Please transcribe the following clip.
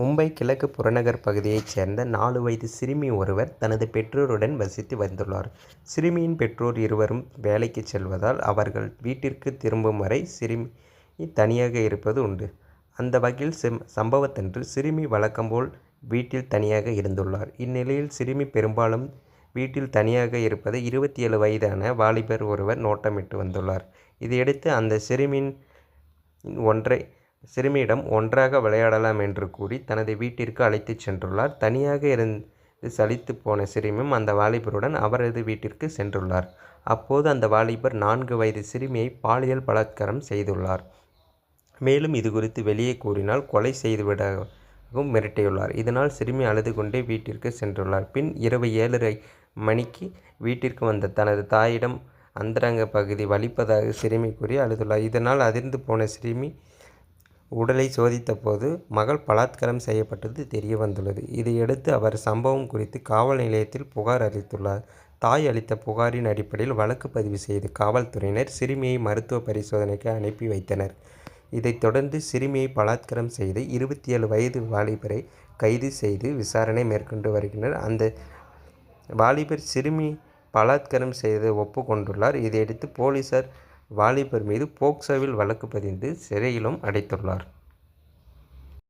மும்பை கிழக்கு புறநகர் பகுதியைச் சேர்ந்த நாலு வயது சிறுமி ஒருவர் தனது பெற்றோருடன் வசித்து வந்துள்ளார். சிறுமியின் பெற்றோர் இருவரும் வேலைக்கு செல்வதால் அவர்கள் வீட்டிற்கு திரும்பும் வரை சிறுமி தனியாக இருப்பது உண்டு. அந்த வகையில் சம்பவத்தன்று சிறுமி வழக்கம் போல் வீட்டில் தனியாக இருந்துள்ளார். இந்நிலையில் சிறுமி பெரும்பாலும் வீட்டில் தனியாக இருப்பதை இருபத்தேழு வயதான வாலிபர் ஒருவர் நோட்டமிட்டு வந்துள்ளார். இதையடுத்து அந்த சிறுமியின் ஒன்றை சிறுமியிடம் ஒன்றாக விளையாடலாம் என்று கூறி தனது வீட்டிற்கு அழைத்துச் சென்றுள்ளார். தனியாக இருந்து சலித்து போன சிறுமியும் அந்த வாலிபருடன் அவரது வீட்டிற்கு சென்றுள்ளார். அப்போது அந்த வாலிபர் நான்கு வயது சிறுமியை பாலியல் பலாத்காரம் செய்துள்ளார். மேலும் இது குறித்து வெளியே கூறினால் கொலை செய்துவிடவும் மிரட்டியுள்ளார். இதனால் சிறுமி அழுது கொண்டே வீட்டிற்கு சென்றுள்ளார். பின் இரவு ஏழரை மணிக்கு வீட்டிற்கு வந்த தனது தாயிடம் அந்தரங்க பகுதி வலிப்பதாக சிறுமி கூறி அழுதுள்ளார். இதனால் அதிர்ந்து போன சிறுமி உடலை சோதித்தபோது மகள் பலாத்காரம் செய்யப்பட்டது தெரிய வந்துள்ளது இதையடுத்து அவர் சம்பவம் குறித்து காவல் நிலையத்தில் புகார் அளித்துள்ளார். தாய் அளித்த புகாரின் அடிப்படையில் வழக்கு பதிவு செய்து காவல்துறையினர் சிறுமியை மருத்துவ பரிசோதனைக்கு அனுப்பி வைத்தனர். இதைத் தொடர்ந்து சிறுமியை பலாத்காரம் செய்து இருபத்தி ஏழு வயது வாலிபரை கைது செய்து விசாரணை மேற்கொண்டு வருகின்றனர். அந்த வாலிபர் சிறுமி பலாத்காரம் செய்து ஒப்புக்கொண்டுள்ளார் இதையடுத்து போலீசார் வாலிபர் மீது போக்சோவில் வழக்கு பதிந்து சிறையிலும் அடைத்துள்ளார்.